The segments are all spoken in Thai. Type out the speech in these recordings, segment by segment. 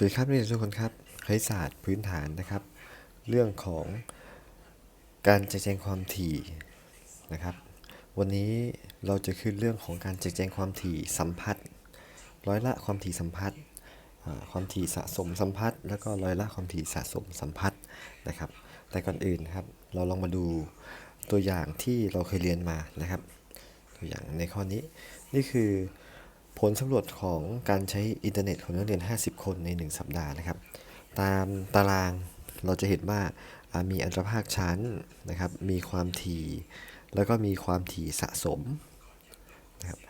สวัสดีครับนักเรียนทุกคนครับคณิตศาสตร์พื้นฐานนะครับ เรื่องของการแจกแจงความถี่นะครับ วันนี้เราจะขึ้นเรื่องของการแจกแจงความถี่สัมพัทธ์ร้อยละความถี่สัมพัทธ์ความถี่สะสมสัมพัทธ์แล้วก็ร้อยละความถี่สะสมสัมพัทธ์นะครับ แต่ก่อนอื่นครับ เราลองมาดูตัวอย่างที่เราเคยเรียนมานะครับ ตัวอย่างในข้อนี้นี่คือ ผลสำรวจของการใช้อินเทอร์เน็ตของนักเรียน 50 คนใน 1 สัปดาห์นะครับ ตามตารางเราจะเห็นว่ามีอัตราภาคชั้นนะครับ มีความถี่ แล้วก็มีความถี่สะสมนะครับ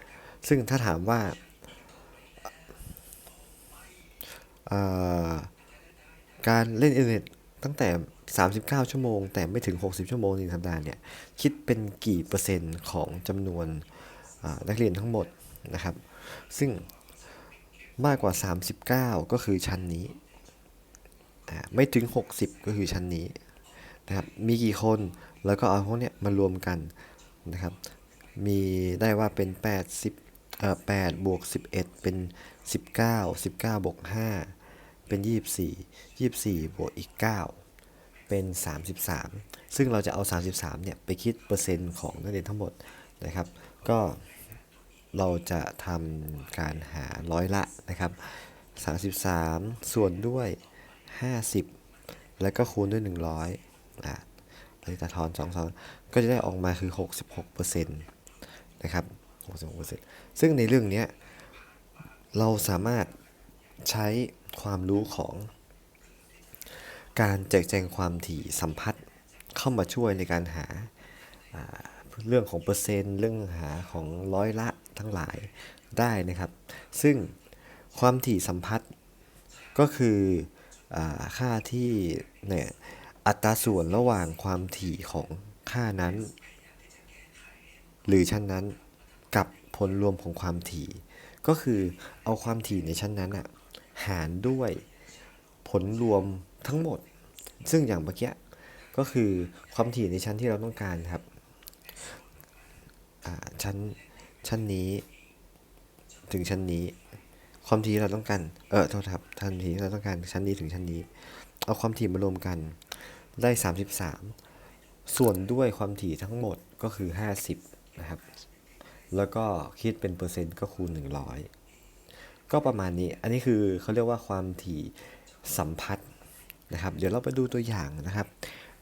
ซึ่งถ้าถามว่าการเล่นอินเทอร์เน็ตตั้งแต่ 39 ชั่วโมง แต่ไม่ถึง 60 ชั่วโมงในสัปดาห์เนี่ยคิดเป็นกี่เปอร์เซ็นต์ของจำนวนนักเรียนทั้งหมดนะครับ ซึ่งมากกว่า 39 ก็คือชั้นนี้ ไม่ถึง 60 ก็คือชั้นนี้นะครับ มีกี่คนแล้วก็เอาพวกเนี้ยมารวมกันนะครับ มีได้ว่าเป็น 80เอ่อ8บวก11 เป็น 19 19บวก5เป็น 24 24 บวกอีก 9 เป็น 33 ซึ่งเราจะเอา 33เนี่ยไปคิดเปอร์เซ็นต์ของนักเรียนทั้งหมดนะครับ ก็ เราจะทำการหาร้อยละนะครับ 33 ส่วนด้วย 50 แล้วก็คูณด้วย 100อะเลยตาทอน2 2 ก็จะได้ออกมาคือ 66%นะครับ 66%ซึ่งในเรื่องนี้เราสามารถใช้ความรู้ของ การแจกแจงความถี่สัมพัทธ์เข้ามาช่วยในการหาเรื่องของเปอร์เซ็นต์ เรื่องหาของร้อยละ ทั้งหลายได้นะครับ ซึ่งความถี่สัมพัทธ์ก็คืออค่าที่เนี่ยอัตราส่วนระหว่างความถี่ของค่านั้น หรือชั้นนั้นกับผลรวมของความถี่ ก็คือเอาความถี่ในชั้นนั้นอะหารด้วยผลรวมทั้งหมด ซึ่งอย่างเมื่อกี้ก็คือความถี่ในชั้นที่เราต้องการครับชั้น ชั้นนี้ ถึงชั้นนี้ ความถี่เราต้องการ เออโทษครับทันทีที่เราต้องการชั้นนี้ถึงชั้นนี้ เอาความถี่มารวมกัน ได้ 33 ส่วนด้วยความถี่ทั้งหมดก็คือ 50 นะครับ แล้วก็คิดเป็นเปอร์เซ็นต์ก็คูณ 100 ก็ประมาณนี้ อันนี้คือเขาเรียกว่าความถี่สัมพัทธ์นะครับ เดี๋ยวเราไปดูตัวอย่างนะครับ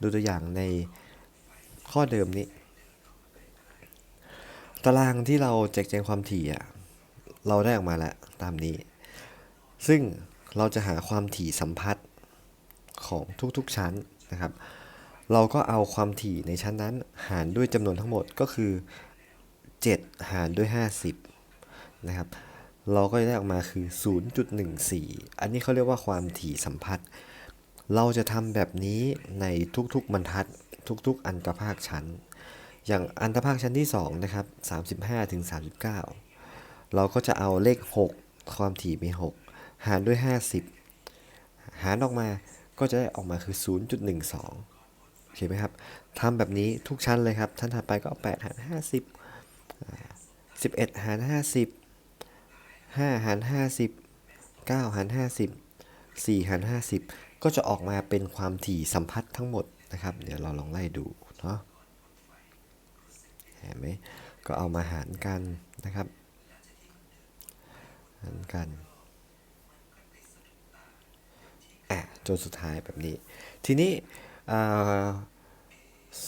ดูตัวอย่างในข้อเดิมนี้ ตารางที่เราแจกแจงความถี่อะเราได้ออกมาแล้วตามนี้ ซึ่งเราจะหาความถี่สัมพัทธ์ของทุกๆชั้นนะครับ เราก็เอาความถี่ในชั้นนั้น หารด้วยจำนวนทั้งหมดก็คือ 7 หารด้วย 50นะครับเราก็จะได้ออกมาคือ 0.14 อันนี้เขาเรียกว่าความถี่สัมพัทธ์เราจะทำแบบนี้ในทุกๆบรรทัดทุกๆ อันตรภาคชั้น อย่างอันตรภาคชั้นที่2นะครับ35ถึง39 เราก็จะเอาเลข 6 ความถี่มี 6 หารด้วย 50 หารออกมาก็จะได้ออกมาคือ 0.12 โอเคไหมครับทำแบบนี้ทุกชั้นเลยครับ ชั้นถัดไปก็เอา8หาร50 11 หาร 50 5 หาร 50 9 หาร 50 4 หาร 50 ก็จะออกมาเป็นความถี่สัมพัทธ์ทั้งหมดนะครับ เดี๋ยวเราลองไล่ดูเนาะ เห็นไหมก็เอามาหารกันนะครับหารกันอะจนสุดท้ายแบบนี้ ทีนี้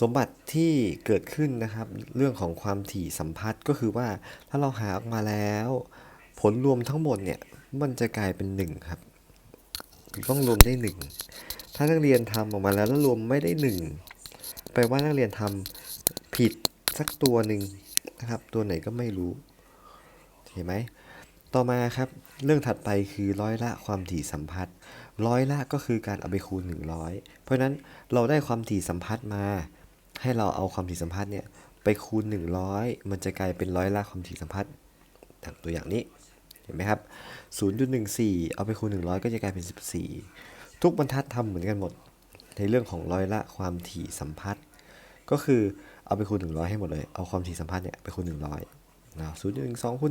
สมบัติที่เกิดขึ้นนะครับ เรื่องของความถี่สัมพัทธ์ก็คือว่าถ้าเราหาออกมาแล้ว ผลรวมทั้งหมดเนี่ย มันจะกลายเป็น 1 ครับ ต้องรวมได้ 1 ถ้านักเรียนทำออกมาแล้วแล้วรวมไม่ได้ 1 แปลว่านักเรียนทำผิด สักตัวหนึ่งนะครับ ตัวไหนก็ไม่รู้ เห็นไหม ต่อมาครับ เรื่องถัดไปคือร้อยละความถี่สัมพัทธ์ ร้อยละก็คือการเอาไปคูณ 100 เพราะฉะนั้นเราได้ความถี่สัมพัทธ์มา ให้เราเอาความถี่สัมพัทธ์เนี่ยไปคูณ 100 มันจะกลายเป็นร้อยละความถี่สัมพัทธ์ดังตัวอย่างนี้ เห็นไหมครับ 0.14 เอาไปคูณ 100 ก็จะกลายเป็น 14 ทุกบรรทัดทำเหมือนกันหมด ในเรื่องของร้อยละความถี่สัมพัทธ์ ก็คือ เอาไปคูณ100ให้หมดเลย เอาความถี่สัมพัทธ์เนี่ยไปคูณ100นะ0.12คูณ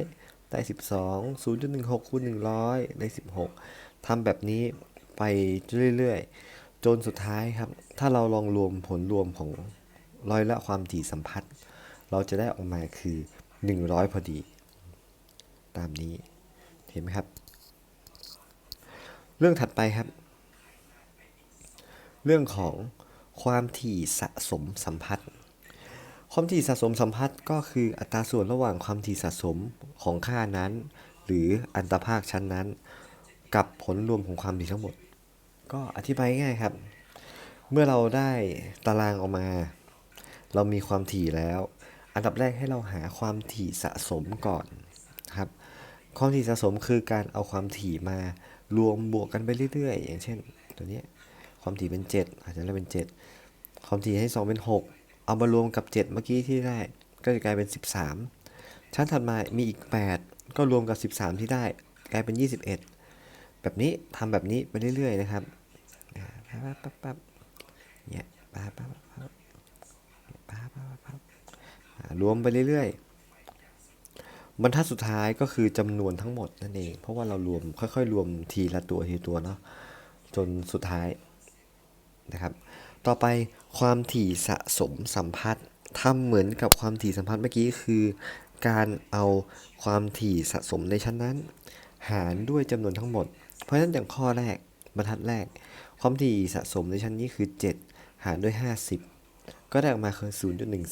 100ได้12 0.16คูณ100ได้16ทำแบบนี้ไปเรื่อยๆ จนสุดท้ายครับ ถ้าเราลองรวมผลรวมของร้อยละความถี่สัมพัทธ์ เราจะได้ออกมาคือ 100 พอดี ตามนี้ เห็นไหมครับ เรื่องถัดไปครับ เรื่องของ ความถี่สะสมสัมพัทธ์ ความถี่สะสมสัมพัทธ์ก็คืออัตราส่วนระหว่างความถี่สะสมของค่านั้น หรืออันตรภาคชั้นนั้น กับผลรวมของความถี่ทั้งหมด ก็อธิบายง่ายครับ เมื่อเราได้ตารางออกมา เรามีความถี่แล้ว อันดับแรกให้เราหาความถี่สะสมก่อนครับ ความถี่สะสมคือการเอาความถี่มารวมบวกกันไปเรื่อยๆ อย่างเช่น ตัวนี้ ความถี่เป็น 7 อาจจะได้เป็น 7 ความถี่ให้ 2 เป็น 6 เอามารวมกับ 7 เมื่อกี้ที่ได้ ก็จะกลายเป็น 13 ชั้นถัดมามีอีก 8 ก็รวมกับ 13 ที่ได้ กลายเป็น 21 แบบนี้ทำแบบนี้ไปเรื่อยๆนะครับปั๊บปั๊บปั๊บเนี่ยปั๊บปั๊บปั๊บปั๊บปั๊บปั๊บรวมไปเรื่อยๆบรรทัดสุดท้ายก็คือจำนวนทั้งหมดนั่นเอง เพราะว่าเรารวมค่อยๆ รวมทีละตัวทีละตัวเนาะจนสุดท้าย นะครับ ต่อไปความถี่สะสมสัมพัทธ์ทำเหมือนกับความถี่สัมพัทธ์เมื่อกี้คือ การเอาความถี่สะสมในชั้นนั้น หารด้วยจำนวนทั้งหมด เพราะฉะนั้นอย่างข้อแรกบรรทัดแรก ความถี่สะสมในชั้นนี้คือ 7 หารด้วย 50 ก็ได้ออกมาคือ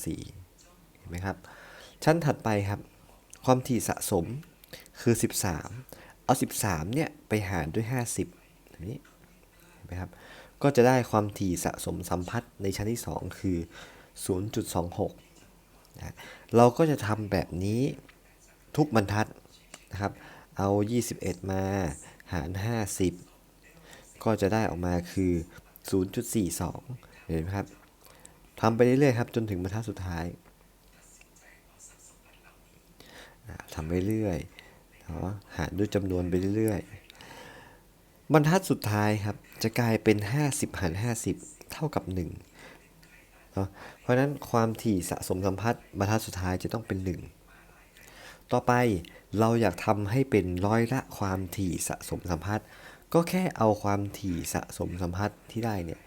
0.14เห็นไหมครับ ชั้นถัดไปครับ ความถี่สะสมคือ 13 เอา 13เนี่ยไปหารด้วย 50แบบนี้เห็นไหมครับ ก็จะได้ความถี่สะสมสัมพัทธ์ในชั้นที่ 2 คือ 0.26นะเราก็จะทำแบบนี้ทุกบรรทัดนะครับ เอา 21 มาหาร 50 ก็จะได้ออกมาคือ 0.42 เห็นไหมครับทำไปเรื่อยๆครับจนถึงบรรทัดสุดท้ายทำไปเรื่อยหารด้วยจำนวนไปเรื่อยๆ บรรทัดสุดท้ายครับ จะกลายเป็น 50 หาร 50 เท่ากับ1เนาะเพราะฉะนั้นความถี่สะสมสัมพัทธ์บรรทัดสุดท้ายจะต้องเป็น 1 ต่อไปเราอยากทำให้เป็นร้อยละความถี่สะสมสัมพัทธ์ก็แค่เอาความถี่สะสมสัมพัทธ์ที่ได้เนี่ย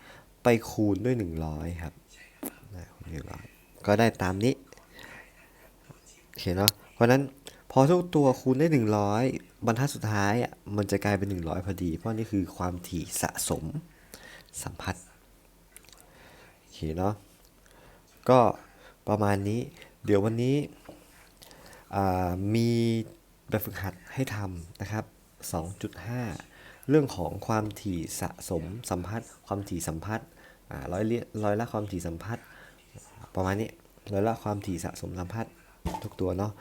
ไปคูณด้วย 100 ครับนะคูณ100 ก็ได้ตามนี้โอเคเนาะเพราะฉะนั้น พอทุกตัวคูณได้ 100 บรรทัดสุดท้ายอะมันจะกลายเป็น 100 พอดี เพราะนี่คือความถี่สะสมสัมพัทธ์โอเคเนาะก็ประมาณนี้ เดี๋ยววันนี้มีแบบฝึกหัดให้ทำนะครับ 2.5 เรื่องของความถี่สะสมสัมพัทธ์ความถี่สัมพัทธ์ร้อยเลีร้อยละความถี่สัมพัทธ์ประมาณนี้ร้อยละความถี่สะสมสัมพัทธ์ทุกตัวเนาะ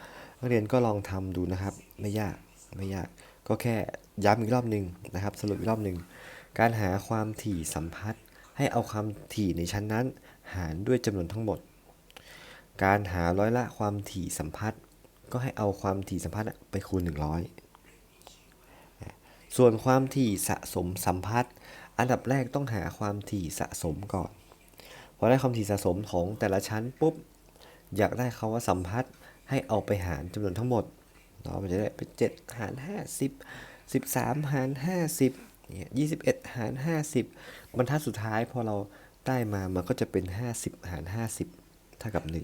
นักเรียนก็ลองทำดูนะครับ ไม่ยากไม่ยาก ก็แค่ย้ำอีกรอบหนึ่งนะครับ สรุปอีกรอบหนึ่งการหาความถี่สัมพัทธ์ ให้เอาความถี่ในชั้นนั้น หารด้วยจำนวนทั้งหมด การหาร้อยละความถี่สัมพัทธ์ ก็ให้เอาความถี่สัมพัทธ์ไปคูณ 100 ส่วนความถี่สะสมสัมพัทธ์อันดับแรกต้องหาความถี่สะสมก่อน พอได้ความถี่สะสมของแต่ละชั้นปุ๊บ อยากได้คาว่าสัมพัทธ์ ให้เอาไปหารจำนวนทั้งหมดเนาะมันจะได้เป็น7หาร 50 13 หาร 50เนี่ย21 หาร 50 บรรทัดสุดท้ายพอเราได้มามันก็จะเป็น 50 หาร 50 เท่ากับ 1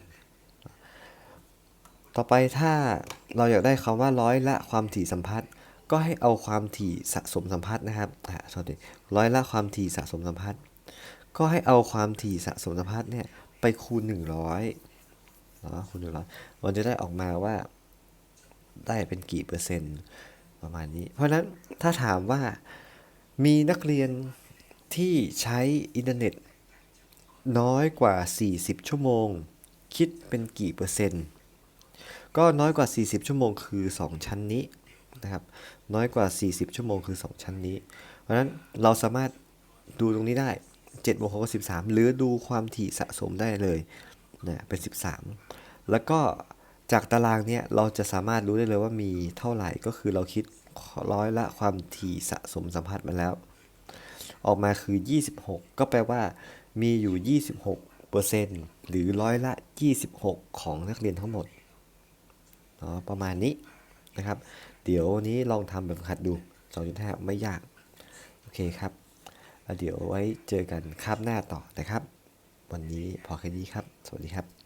ต่อไปถ้าเราอยากได้คำว่าร้อยละความถี่สัมพัทธ์ก็ให้เอาความถี่สะสมสัมพัทธ์นะครับอ่าสวัสดีร้อยละความถี่สะสมสัมพัทธ์ก็ให้เอาความถี่สะสมสัมพัทธ์เนี่ยไปคูณ 100 เนาะคูณ100มันจะได้ออกมาว่าได้เป็นกี่เปอร์เซ็นต์ประมาณนี้ เพราะนั้นถ้าถามว่ามีนักเรียนที่ใช้อินเทอร์เน็ต น้อยกว่า 40 ชั่วโมง คิดเป็นกี่เปอร์เซ็นต์ ก็น้อยกว่า 40 ชั่วโมงคือ 2 ชั้นนี้นะครับ น้อยกว่า 40 ชั่วโมงคือ 2 ชั้นนี้ เพราะนั้นเราสามารถดูตรงนี้ได้7บวก6ก็13หรือดูความถี่สะสมได้เลย นะเป็น 13 แล้วก็จากตารางเนี้ยเราจะสามารถรู้ได้เลยว่ามีเท่าไหร่ก็คือเราคิดร้อยละความถี่สะสมสัมพัทธ์มาแล้ว ออกมาคือ 26 ก็แปลว่ามีอยู่ 26เปอร์เซ็นต์หรือร้อยละ 26 ของนักเรียนทั้งหมดเนาะประมาณนี้นะครับ เดี๋ยววันนี้ลองทำแบบฝึกหัดดู 2.5 ไม่ยาก โอเคครับ เดี๋ยวไว้เจอกันคาบหน้าต่อนะครับ วันนี้พอแค่นี้ครับ สวัสดีครับ